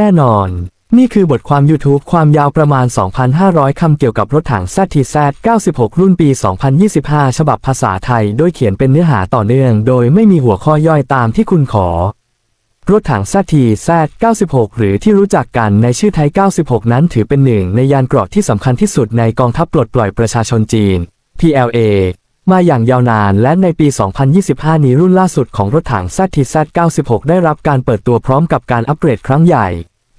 แน่นอน นี่คือบทความ YouTube ความยาวประมาณ 2,500 คำเกี่ยวกับรถถัง ZTZ 96 รุ่นปี 2025 ฉบับภาษาไทย โดยเขียนเป็นเนื้อหาต่อเนื่อง โดยไม่มีหัวข้อย่อยตามที่คุณขอรถถัง ZTZ 96 หรือที่รู้จักกันในชื่อไทย 96 นั้นถือเป็นหนึ่งในยานเกราะที่สำคัญที่สุดในกองทัพปลดปล่อยประชาชนจีน PLA มาอย่างยาวนานและในปี 2025 นี้รุ่นล่าสุดของรถถัง ZTZ 96 ได้รับการเปิดตัวพร้อมกับการอัปเกรดครั้งใหญ่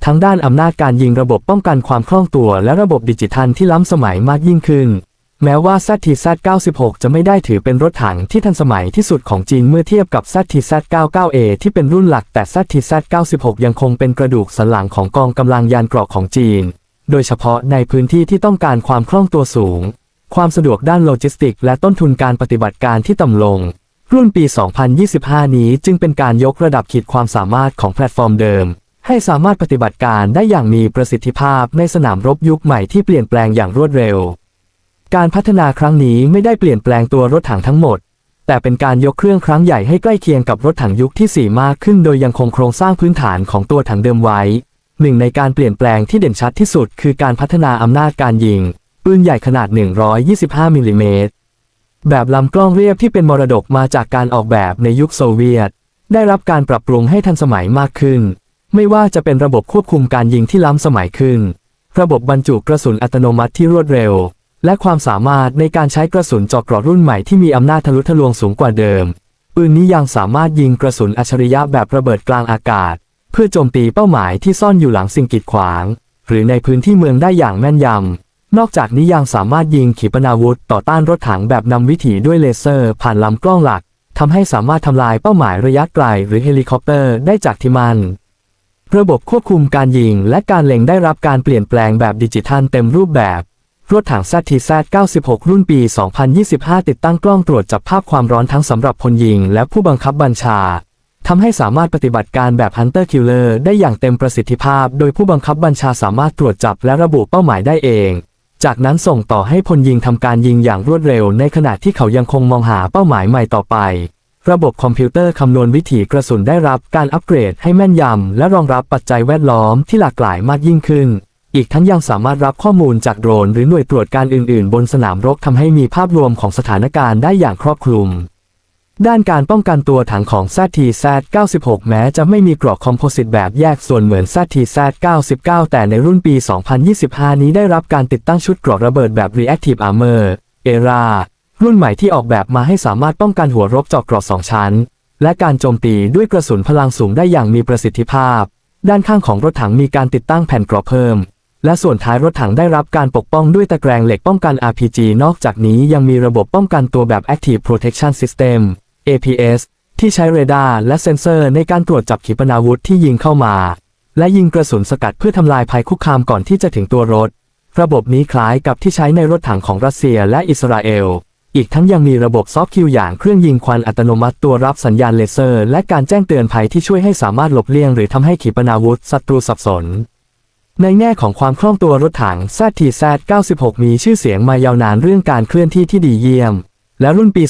ทั้งด้านอำนาจการยิงระบบป้องกันความคล่องตัวและระบบดิจิทัลที่ล้ำสมัยมากยิ่งขึ้น แม้ว่า ZTZ 96 จะไม่ได้ถือเป็นรถถังที่ทันสมัยที่สุดของจีนเมื่อเทียบกับ ZTZ 99A ที่เป็นรุ่นหลักแต่ ZTZ 96 ยังคงเป็นกระดูกสันหลังของกองกำลังยานเกราะของจีน โดยเฉพาะในพื้นที่ที่ต้องการความคล่องตัวสูง ความสะดวกด้านโลจิสติก และต้นทุนการปฏิบัติการที่ต่ำลง รุ่นปี 2025 นี้จึงเป็นการยกระดับขีดความสามารถของแพลตฟอร์มเดิม ให้สามารถปฏิบัติการได้อย่างมีประสิทธิภาพในสนามรบยุคใหม่ที่เปลี่ยนแปลงอย่างรวดเร็ว การพัฒนาครั้งนี้ไม่ได้เปลี่ยนแปลงตัวรถถังทั้งหมด แต่เป็นการยกเครื่องครั้งใหญ่ให้ใกล้เคียงกับรถถังยุคที่ 4 มากขึ้นโดยยังคงโครงสร้างพื้นฐานของตัวถังเดิมไว้ หนึ่งในการเปลี่ยนแปลงที่เด่นชัดที่สุด คือการพัฒนาอำนาจการยิงปืนใหญ่ขนาด 125 มิลลิเมตร แบบลำกล้องเรียบที่เป็นมรดกมาจากการออกแบบในยุคโซเวียต ได้รับการปรับปรุงให้ทันสมัยมากขึ้น ไม่ว่าจะเป็นระบบควบคุมการยิงที่ล้ำสมัยขึ้น ระบบบรรจุกระสุนอัตโนมัติที่รวดเร็ว และความสามารถในการใช้กระสุนเจอกกรอรุ่นใหม่ที่มีอำนาจทะลุทะลวงสูงกว่าเดิม ปืนนี้ยังสามารถยิงกระสุนอัจฉริยะแบบระเบิดกลางอากาศ เพื่อโจมตีเป้าหมายที่ซ่อนอยู่หลังสิ่งกีดขวาง หรือในพื้นที่เมืองได้อย่างแม่นยำ นอกจากนี้ยังสามารถยิงขีปนาวุธต่อต้านรถถังแบบนำวิถีด้วยเลเซอร์ ผ่านลำกล้องหลักทำให้สามารถทำลายเป้าหมายระยะไกล หรือเฮลิคอปเตอร์ได้จากที่มัน ระบบควบคุมการยิงและการเล็งได้รับการเปลี่ยนแปลงแบบดิจิทัลเต็มรูปแบบ รถถัง ZTZ 96 รุ่นปี 2025 ติดตั้งกล้องตรวจจับภาพความร้อนทั้งสำหรับพลยิงและผู้บังคับบัญชาทำให้สามารถปฏิบัติการแบบ Hunter Killer ได้อย่างเต็มประสิทธิภาพ โดยผู้บังคับบัญชาสามารถตรวจจับและระบุเป้าหมายได้เอง จากนั้นส่งต่อให้พลยิงทำการยิงอย่างรวดเร็วในขณะที่เขายังคงมองหาเป้าหมายใหม่ต่อไป ระบบคอมพิวเตอร์คำนวณวิถีกระสุนได้รับการอัปเกรดให้แม่นยำ และรองรับปัจจัยแวดล้อมที่หลากหลายมากยิ่งขึ้น อีกทั้งยังสามารถรับข้อมูลจากโดรน หรือหน่วยตรวจการอื่น ๆ บนสนามรบทำให้มีภาพรวมของสถานการณ์ได้อย่างครอบคลุม ด้านการป้องกันตัวถังของ ZTZ 96 แม้จะไม่มีกรอบคอมโพสิตแบบแยกส่วนเหมือน ZTZ 99 แต่ในรุ่นปี 2025 นี้ได้รับการติดตั้งชุดเกราะระเบิดแบบ Reactive Armor ERA รุ่นใหม่ที่ออกแบบมาให้สามารถป้องกันหัวรบเจาะเกราะสองชั้น และการโจมตีด้วยกระสุนพลังสูงได้อย่างมีประสิทธิภาพ ด้านข้างของรถถังมีการติดตั้งแผ่นเกราะเพิ่ม และส่วนท้ายรถถังได้รับการปกป้องด้วยตะแกรงเหล็กป้องกัน RPG นอกจากนี้ยังมีระบบป้องกันตัวแบบ Active Protection System APS ที่ใช้เรดาร์และเซ็นเซอร์ในการตรวจจับขีปนาวุธที่ยิงเข้ามา และยิงกระสุนสกัดเพื่อทำลายภัยคุกคามก่อนที่จะถึงตัวรถ ระบบนี้คล้ายกับที่ใช้ในรถถังของรัสเซียและอิสราเอล อีกทั้งยังมีระบบซอฟต์คิวอย่างเครื่องยิงควันอัตโนมัติตัวรับสัญญาณเลเซอร์ และการแจ้งเตือนภัยที่ช่วยให้สามารถหลบเลี่ยงหรือทำให้ขีปนาวุธศัตรูสับสน ในแง่ของความคล่องตัวรถถัง ZTZ 96 มีชื่อเสียงมายาวนานเรื่องการเคลื่อนที่ที่ดีเยี่ยม และรุ่นปี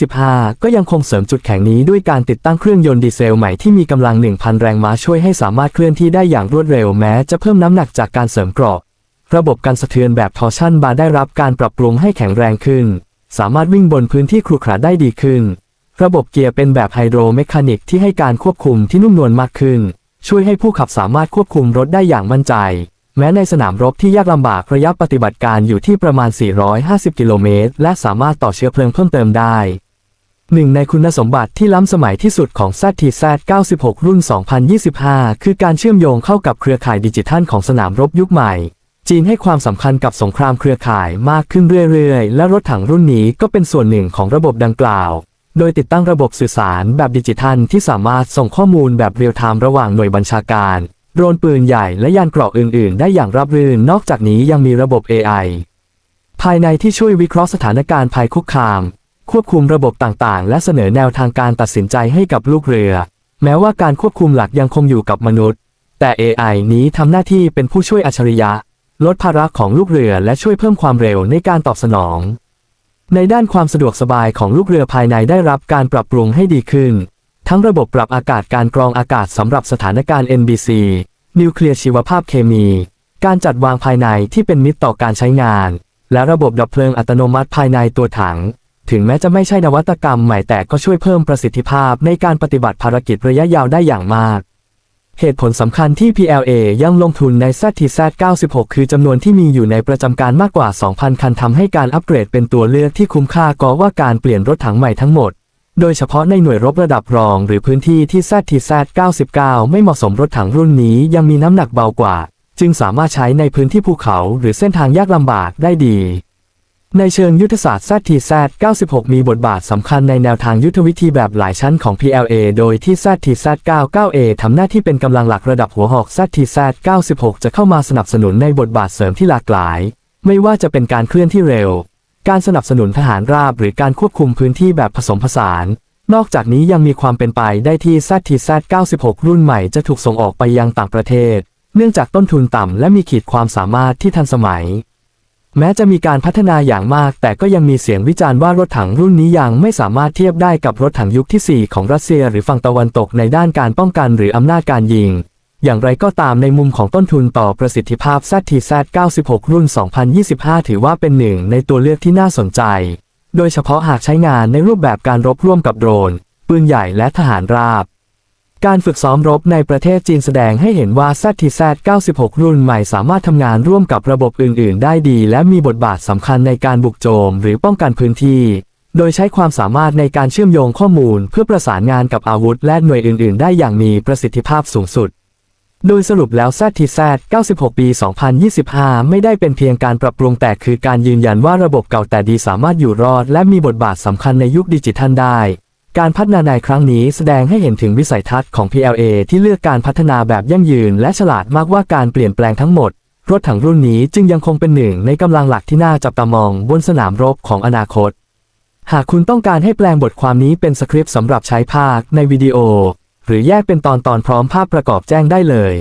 2025 ก็ยังคงเสริมจุดแข็งนี้ด้วยการติดตั้งเครื่องยนต์ดีเซลใหม่ที่มีกำลัง 1,000 แรงม้าช่วยให้สามารถเคลื่อนที่ได้อย่างรวดเร็วแม้จะเพิ่มน้ำหนักจากการเสริมเกราะระบบการสะเทือนแบบทอร์ชันบาร์ได้รับการปรับปรุงให้แข็งแรงขึ้น สามารถวิ่งบนพื้นที่ครุขระได้ดีขึ้น ระบบเกียร์เป็นแบบไฮโดรเมคานิกที่ให้การควบคุมที่นุ่มนวลมากขึ้น ช่วยให้ผู้ขับสามารถควบคุมรถได้อย่างมั่นใจ แม้ในสนามรบที่ยากลำบากระยะปฏิบัติการอยู่ที่ประมาณ 450 กิโลเมตร และสามารถต่อเชื้อเพลิงเพิ่มเติมได้หนึ่งในคุณสมบัติที่ล้ำสมัยที่สุดของ ZTZ 96 รุ่น 2025 คือการเชื่อมโยงเข้ากับเครือข่ายดิจิทัลของสนามรบยุคใหม่ จีนให้ความสำคัญกับสงครามเครือข่ายมากขึ้นเรื่อยๆ และรถถังรุ่นนี้ก็เป็นส่วนหนึ่งของระบบดังกล่าว โดยติดตั้งระบบสื่อสารแบบดิจิทัลที่สามารถส่งข้อมูลแบบเรียลไทม์ระหว่างหน่วยบัญชาการ โดรนปืนใหญ่และยานเกราะอื่นๆ ได้อย่างราบรื่น นอกจากนี้ยังมีระบบ AI ภายในที่ช่วยวิเคราะห์สถานการณ์ภัยคุกคาม ควบคุมระบบต่างๆ และเสนอแนวทางการตัดสินใจให้กับลูกเรือ แม้ว่าการควบคุมหลักยังคงอยู่กับมนุษย์ แต่ AI นี้ทำหน้าที่เป็นผู้ช่วยอัจฉริยะ ลดภาระของลูกเรือและช่วยเพิ่มความเร็วในการตอบสนอง ในด้านความสะดวกสบายของลูกเรือภายในได้รับการปรับปรุงให้ดีขึ้น ทั้งระบบปรับอากาศการกรองอากาศสำหรับสถานการณ์ NBC นิวเคลียร์ชีวภาพเคมี การจัดวางภายในที่เป็นมิตรต่อการใช้งาน และระบบดับเพลิงอัตโนมัติภายในตัวถัง ถึงแม้จะไม่ใช่นวัตกรรมใหม่แต่ก็ช่วยเพิ่มประสิทธิภาพในการปฏิบัติภารกิจระยะยาวได้อย่างมาก เหตุผลสำคัญที่ PLA ยังลงทุนใน ZTZ96 คือจำนวนที่มีอยู่ในประจำการมากกว่า 2,000 คันทำให้การอัปเกรดเป็นตัวเลือกที่คุ้มค่าก็ว่าการเปลี่ยนรถถังใหม่ทั้งหมด โดยเฉพาะในหน่วยรบระดับรองหรือพื้นที่ที่ ZTZ99 ไม่เหมาะสมรถถังรุ่นนี้ยังมีน้ำหนักเบากว่า จึงสามารถใช้ในพื้นที่ภูเขาหรือเส้นทางยากลำบากได้ดี ในเชิงยุทธศาสตร์ ZTZ96 มีบทบาทสำคัญในแนวทางยุทธวิธีแบบหลายชั้นของ PLA โดยที่ ZTZ99A ทำหน้าที่เป็นกำลังหลักระดับหัวหอก ZTZ96 จะเข้ามาสนับสนุนในบทบาทเสริมที่หลากหลาย ไม่ว่าจะเป็นการเคลื่อนที่เร็ว การสนับสนุนทหารราบหรือการควบคุมพื้นที่แบบผสมผสาน นอกจากนี้ยังมีความเป็นไปได้ที่ ZTZ96 รุ่นใหม่จะถูกส่งออกไปยังต่างประเทศ เนื่องจากต้นทุนต่ำและมีขีดความสามารถที่ทันสมัย แม้จะมีการพัฒนาอย่างมาก แต่ก็ยังมีเสียงวิจารณ์ว่ารถถังรุ่นนี้ยังไม่สามารถเทียบได้กับรถถังยุคที่ 4 ของรัสเซียหรือฝั่งตะวันตกในด้านการป้องกันหรืออำนาจการยิง อย่างไรก็ตามในมุมของต้นทุนต่อประสิทธิภาพ ZTZ96 รุ่น 2025 ถือว่าเป็นหนึ่งในตัวเลือกที่น่าสนใจ โดยเฉพาะหากใช้งานในรูปแบบการรบร่วมกับโดรน ปืนใหญ่และทหารราบ การฝึกซ้อมรบในประเทศจีนแสดงให้เห็นว่า ZTZ96 รุ่นใหม่สามารถทำงานร่วมกับระบบอื่น ๆ ได้ดี และมีบทบาทสำคัญในการบุกโจมหรือป้องกันพื้นที่ โดยใช้ความสามารถในการเชื่อมโยงข้อมูล เพื่อประสานงานกับอาวุธและหน่วยอื่น ๆ ได้อย่างมีประสิทธิภาพสูงสุด โดยสรุปแล้ว ZTZ 96 ปี 2025 ไม่ได้เป็นเพียงการปรับปรุงแต่คือการยืนยันว่าระบบเก่าแต่ดีสามารถอยู่รอด และมีบทบาทสำคัญในยุคดิจิทัลได้ การพัฒนาในครั้งนี้แสดงให้เห็นถึงวิสัยทัศน์ของ PLA ที่เลือกการพัฒนาแบบยั่งยืน และฉลาดมากว่าการเปลี่ยนแปลงทั้งหมด รถถังรุ่นนี้จึงยังคงเป็นหนึ่งในกำลังหลักที่น่าจับตามองบนสนามรบของอนาคต หากคุณต้องการให้แปลงบทความนี้เป็นสคริปต์สำหรับใช้ภาคในวิดีโอ หรือแยกเป็นตอนตอนๆพร้อมภาพประกอบแจ้งได้เลย